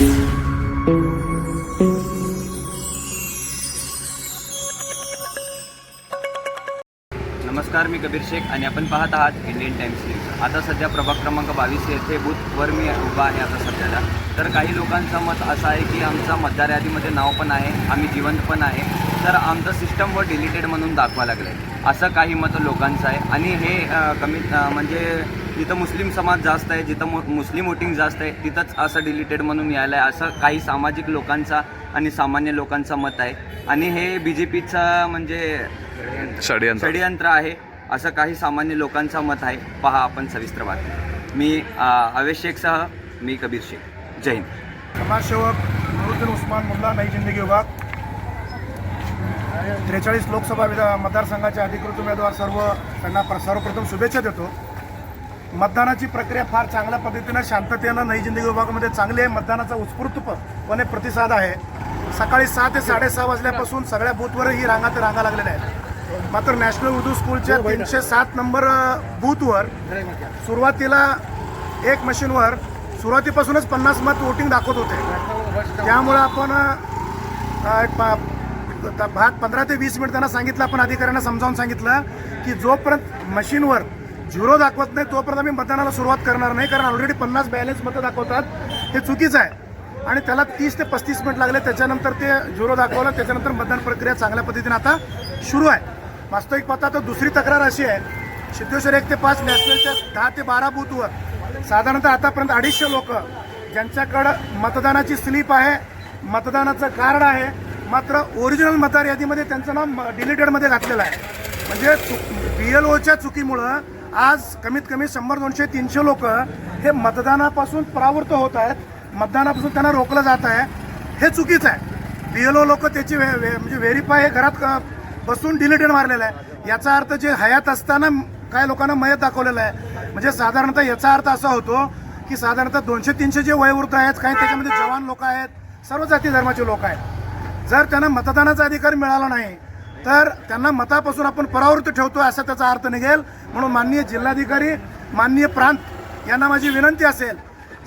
नमस्कार मी कबीर शेख आणि आपण पाहत आहात इंडियन टाइम्स न्यूज आता सध्या प्रभाग क्रमांक बावीस येथे बूथवर मी उभा आहे आता सध्याला. तर काही लोकांचं मत असं आहे की आमचं मतदार यादीमध्ये नाव पण आहे आम्ही जिवंत पण आहे. तर आमचं सिस्टमवर डिलिटेड म्हणून दाखवा लागलं आहे असं काही मत लोकांचं आहे. आणि हे कमी म्हणजे जिथं मुस्लिम समाज जास्त आहे जिथं मु मुस्लिम वोटिंग जास्त आहे तिथंच असं डिलीटेड म्हणून यायलं आहे. असं काही सामाजिक लोकांचा आणि सामान्य लोकांचं मत आहे. आणि हे बी जे पीचं म्हणजे षडयंत्र. षडयंत्र आहे. असं काही सामान्य लोकांचं मत आहे. पहा आपण सविस्तर बातमी. मी अवेश शेखसह मी कबीर शेख. जय हिंद. समाजसेवक नूरुद्दीन उस्मान मुल्ला नई जिंदगी विभाग त्रेचाळीस लोकसभा विधा मतदारसंघाचे अधिकृत उमेदवार सर्व त्यांना प्र- सर्वप्रथम शुभेच्छा देतो. मतदानाची प्रक्रिया फार चांगल्या पद्धतीनं शांततेनं नई जिंदगी विभागामध्ये चांगली आहे. मतदानाचा उत्स्फूर्तपणे प्रतिसाद आहे. सकाळी सहा ते साडेसहा वाजल्यापासून सगळ्या बूथवर ही रांगा ते रांगा लागलेल्या आहेत. मात्र नॅशनल उर्दू स्कूलच्या तीनशे सात नंबर बूथवर सुरुवातीला एक मशीनवर सुरुवातीपासूनच पन्नास मत वोटिंग दाखवत होते. त्यामुळं आपण भाग पंधरा ते वीस मिनिट त्यांना सांगितलं आपण अधिकाऱ्यांना समजावून सांगितलं की जोपर्यंत मशीनवर झिरो दाखवत नाही तोपर्यंत आम्ही मतदानाला सुरुवात करणार नाही कारण ऑलरेडी पन्नास बॅलेन्स मतं दाखवतात. हे चुकीचं आहे. आणि त्याला तीस ते पस्तीस मिनिट लागले त्याच्यानंतर ते झिरो दाखवलं त्याच्यानंतर मतदान प्रक्रिया चांगल्या पद्धतीने आता सुरू आहे. वास्तविक पाहता तर दुसरी तक्रार अशी आहे. सिद्धेश्वर एक ते पाच नॅशनलच्या दहा ते बारा बूथवर साधारणतः आतापर्यंत अडीचशे लोक ज्यांच्याकडं मतदानाची स्लिप आहे मतदानाचं कार्ड आहे मात्र ओरिजिनल मतदार यादीमध्ये त्यांचं नाव डिलीटेडमध्ये घातलेलं आहे. म्हणजे बी एल ओच्या चुकीमुळं आज कमीत कमी शंभर दोनशे तीनशे लोक हे मतदानापासून परावृत्त होत आहेत. मतदानापासून त्यांना रोखलं जात आहे. हे चुकीचं आहे. बी एल ओ लोक त्याची वे- वे- म्हणजे व्हेरीफाय हे घरात बसून डिलिटेड मारलेलं आहे. याचा अर्थ जे हयात असताना काय लोकांना मयत दाखवलेलं आहे. म्हणजे साधारणतः याचा अर्थ असा होतो की साधारणतः दोनशे तीनशे जे वयोवृद्ध आहेत काही त्याच्यामध्ये जवान लोक आहेत सर्व जाती धर्माचे लोक आहेत. जर त्यांना मतदानाचा अधिकार मिळाला नाही तर त्यांना मतापासून आपण परावृत्त ठेवतो असा त्याचा अर्थ निघेल. म्हणून माननीय जिल्हाधिकारी माननीय प्रांत यांना माझी विनंती असेल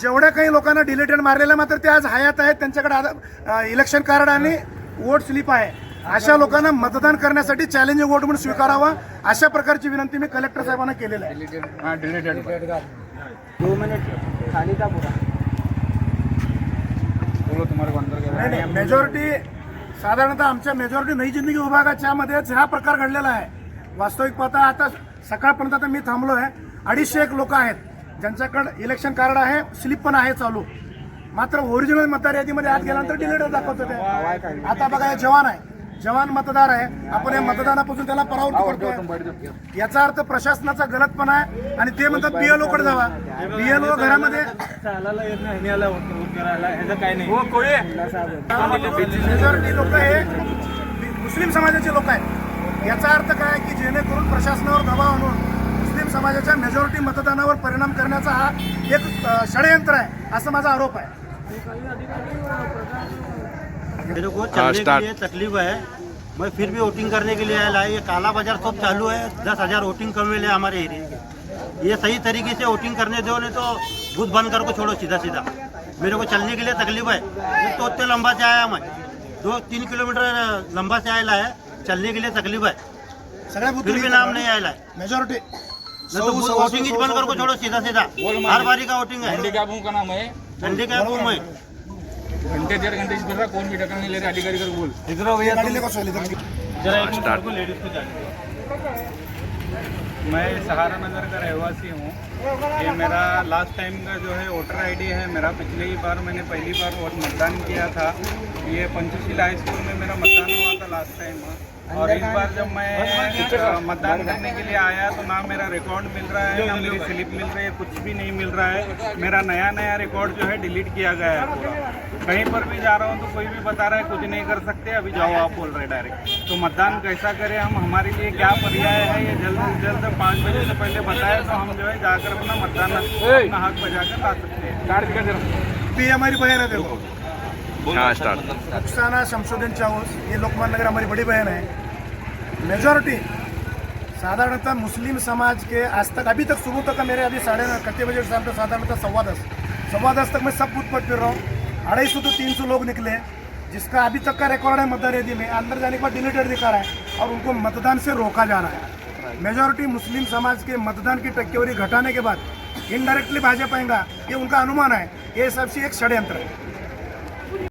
जेवढ्या काही लोकांना डिलेटेड मारलेल्या मात्र ते आज हयात आहेत त्यांच्याकडे इलेक्शन कार्ड आणि वोट स्लिप आहे. अशा लोकांना मतदान करण्यासाठी चॅलेंजिंग वोट म्हणून स्वीकारावा अशा प्रकारची विनंती मी कलेक्टर साहेबांना केलेली आहे. मेजॉरिटी साधारणतः आमच्या मेजॉरिटी नई जिंदगी विभागाच्यामध्येच हा प्रकार घडलेला आहे. वास्तविक पाहता आता सकाळपर्यंत आता मी थांबलो आहे. अडीचशे एक लोक आहेत. ज्यांच्याकडे इलेक्शन कार्ड आहे स्लिप पण आहे चालू. मात्र ओरिजिनल मतदार यादीमध्ये आत गेल्यानंतर डिलेटर दाखवत होते आता बघा हे जवान आहे. जवान मतदार आहे. आपण या मतदानापासून त्याला परावृत्त करतोय. याचा अर्थ प्रशासनाचा गलतपणा आहे आणि ते म्हणतात बीएलओ कडे जावा बीएलओ घरामध्ये मेजॉरिटी लोक हे मुस्लिम समाजाचे लोक आहेत. याचा अर्थ काय? की जेणेकरून प्रशासनावर दबाव आणून मुस्लिम समाजाच्या मेजॉरिटी मतदानावर परिणाम करण्याचा हा एक षडयंत्र आहे असा माझा आरोप आहे. मेरे को हाँ, चलने के लिए तकलीफ़ है। मैं फिर भी वोटिंग करने के लिए आया। ये काला बाज़ार सब चालू है। दस हज़ार वोटिंग करने लिए हमारे एरिया के। ये सही तरीके से वोटिंग करने दो नहीं तो बूथ बंद कर को छोड़ो सीधा सीधा। मेरे को चलने के लिए तकलीफ़ है। ये तो उतने लंबा से आया मैं। दो तीन किलोमीटर लंबा से आया है। चलने के लिए तकलीफ़ है। फिर भी नाम नहीं आया है। मेजॉरिटी तो वोटिंग ही बंद कर को छोड़ो सीधा सीधा। हर बारी का वोटिंग है। कैबों का नाम है। ठंडी का है घंटे डेढ़ घंटे से फिर रहा कौन भी टक्कर नहीं ले रहा अधिकारी कर बोल जरा एक स्टार्ट। मिनट को लेडीज़ को जाने मैं सहारा नगर का रहवासी हूँ। ये मेरा लास्ट टाइम का जो है वोटर आईडी है मेरा पिछले ही बार मैंने पहली बार वोट मतदान किया था। ये पंचशिला हाई स्कूल में मेरा मतदान हुआ था लास्ट टाइम और इस बार जब मैं मतदान करने के लिए आया तो ना मेरा रिकॉर्ड मिल रहा है ना मेरी स्लिप मिल रही है कुछ भी नहीं मिल रहा है। मेरा नया नया रिकॉर्ड जो है डिलीट किया गया है। पूरा कहीं पर भी जा रहा हूँ तो कोई भी बता रहा है कुछ नहीं कर सकते अभी जाओ आप बोल रहे हैं डायरेक्ट तो मतदान कैसा करें हम? हमारे लिए क्या पर्याय है? ये जल्द से जल्द पाँच बजे से पहले बताए तो हम जो है जाकर अपना मतदान अपना हक बजा कर ला सकते हैं। पी हमारी बहन है। देखो हाँ स्टार्ट शमशुद्दीन चाऊस ये लोकमान नगर हमारी बड़ी बहन है। मेजॉरिटी साधारणतः मुस्लिम समाज के आज तक अभी तक सुबह तक मेरे अभी साढ़े कितने बजे शाम तक साधारणतः सवा दस सवा दस तक मैं सब बूथ पर फिर रहा हूँ। अढ़ाई सौ तो तीन सौ लोग निकले जिसका अभी तक का रिकॉर्ड है मतदान यदि में अंदर जाने के बाद डिलीटेड दिखा रहा है और उनको मतदान से रोका जा रहा है। मेजोरिटी मुस्लिम समाज के मतदान की टक्केवारी घटाने के बाद इनडायरेक्टली भाजपा आएगा ये उनका अनुमान है ये सबसे एक षड्यंत्र है।